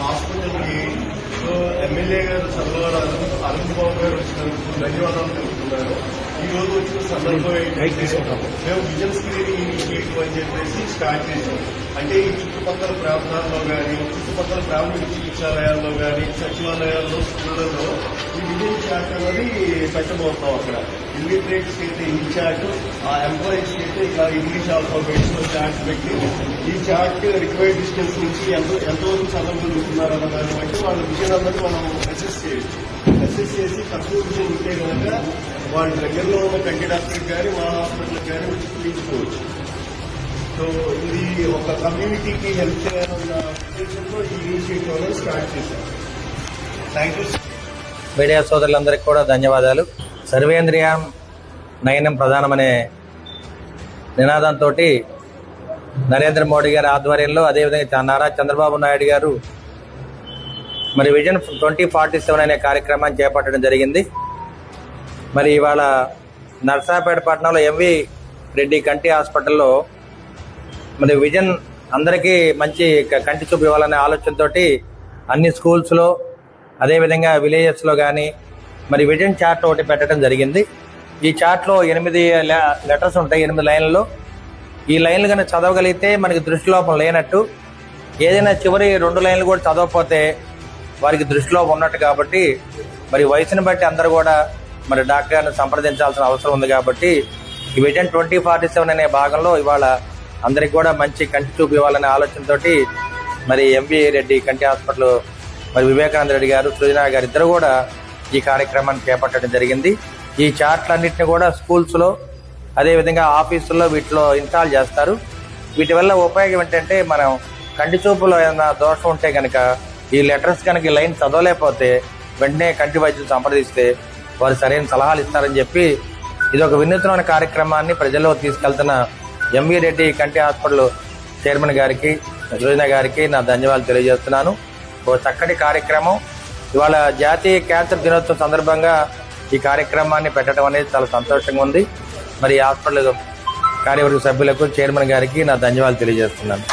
హాస్పిటల్కి ఎమ్మెల్యే గారు చంద్రబాబు అరుణ్ బాబు గారు వచ్చినందుకు ధన్యవాదాలు తెలుపుతున్నారు ఈ రోజు వచ్చిన సందర్భం ఏంటంటే మేము విజన్ స్క్రీనింగ్ ఇనిషియేటివ్ అని చెప్పేసి స్టార్ట్ చేసాం అంటే ఈ చుట్టుపక్కల ప్రాంతాల్లో కానీ చుట్టుపక్కల ప్రాథమిక చికిత్సాలయాల్లో కానీ సచివాలయాల్లో స్కూళ్ళలో ఈ విజన్ చార్ట్ అనేది పెట్టబోతాం అక్కడ ఇల్లిటరేట్స్ అయితే ఈ చార్ట్ ఆ ఎంప్లాయీస్ అయితే ఇలా ఇంగ్లీష్ ఆల్ఫాబెట్స్లో చార్ట్ పెట్టి ఈ చార్ట్ రిక్వైర్డ్ డిస్టెన్స్ నుంచి ఎంత ఎంతవరకు చదవగలుగుతున్నారు అన్న దాన్ని బట్టి వాళ్ళ విజయం అన్నది మనం అసెస్ చేయొచ్చు. అసెస్ చేసి తక్కువ విజయం ఉంటే కనుక వాళ్ళ దగ్గరలో ఉన్న కంటి డాక్టర్ కానీ మా హాస్పిటల్ కానీ వచ్చి చూపించుకోవచ్చు సో ఇది ఒక కమ్యూనిటీకి హెల్ప్ చేయాలన్న ఉద్దేశంతో ఈ ఇనిషియేటివ్ అనేది స్టార్ట్ చేశాం. థ్యాంక్ యూ మీడియా సోదరులందరికీ కూడా ధన్యవాదాలు. సర్వేంద్రియం నయనం ప్రధానమనే నినాదంతో నరేంద్ర మోడీ గారి ఆధ్వర్యంలో అదేవిధంగా నారా చంద్రబాబు నాయుడు గారు మరి విజన్ ట్వంటీ ఫార్టీ సెవెన్ అనే కార్యక్రమాన్ని చేపట్టడం జరిగింది. మరి ఇవాళ నర్సాపేట పట్టణంలో ఎంవి రెడ్డి కంటి హాస్పిటల్లో మరి విజన్ అందరికీ మంచి కంటి చూపు ఇవ్వాలనే ఆలోచనతోటి అన్ని స్కూల్స్లో అదేవిధంగా విలేజెస్లో కానీ మరి విజన్ చార్ట్ ఒకటి పెట్టడం జరిగింది. ఈ చార్ట్లో ఎనిమిది లెటర్స్ ఉంటాయి ఎనిమిది లైన్లు. ఈ లైన్లు కనుక చదవగలిగితే మనకి దృష్టిలోపం లేనట్టు ఏదైనా చివరి రెండు లైన్లు కూడా చదవకపోతే వారికి దృష్టిలో ఉన్నట్టు కాబట్టి మరి వయసుని బట్టి అందరూ కూడా మరి డాక్టర్ గారిని సంప్రదించాల్సిన అవసరం ఉంది కాబట్టి ఈ విజన్ ట్వంటీ ఫార్టీ సెవెన్ అనే భాగంలో ఇవాళ అందరికి కూడా మంచి కంటి చూపు ఇవ్వాలనే ఆలోచనతోటి మరి ఎంవి రెడ్డి కంటి హాస్పిటల్ మరి వివేకానంద రెడ్డి గారు సృజన గారు ఇద్దరు కూడా ఈ కార్యక్రమాన్ని చేపట్టడం జరిగింది. ఈ చార్ట్లన్నింటినీ కూడా స్కూల్స్లో అదేవిధంగా ఆఫీసుల్లో వీటిలో ఇన్స్టాల్ చేస్తారు. వీటి వల్ల ఉపయోగం ఏంటంటే మనం కంటి చూపులో ఏదైనా దోషం ఉంటే కనుక ఈ లెటర్స్ కనుక ఈ లైన్ చదవలేకపోతే వెంటనే కంటి వైద్యులు సంప్రదిస్తే వారు సరైన సలహాలు ఇస్తారని చెప్పి ఇది ఒక వినూత్నమైన కార్యక్రమాన్ని ప్రజల్లో తీసుకెళ్తున్న ఎంవి రెడ్డి కంటి హాస్పిటల్ చైర్మన్ గారికి సృజన గారికి నా ధన్యవాదాలు తెలియజేస్తున్నాను. ఓ చక్కటి కార్యక్రమం. ఇవాళ జాతీయ క్యాన్సర్ దినోత్సవం సందర్భంగా ఈ కార్యక్రమాన్ని పెట్టడం అనేది చాలా సంతోషంగా ఉంది. మరి హాస్పిటల్ కార్యవర్గ సభ్యులకు చైర్మన్ గారికి నా ధన్యవాదాలు తెలియజేస్తున్నాను.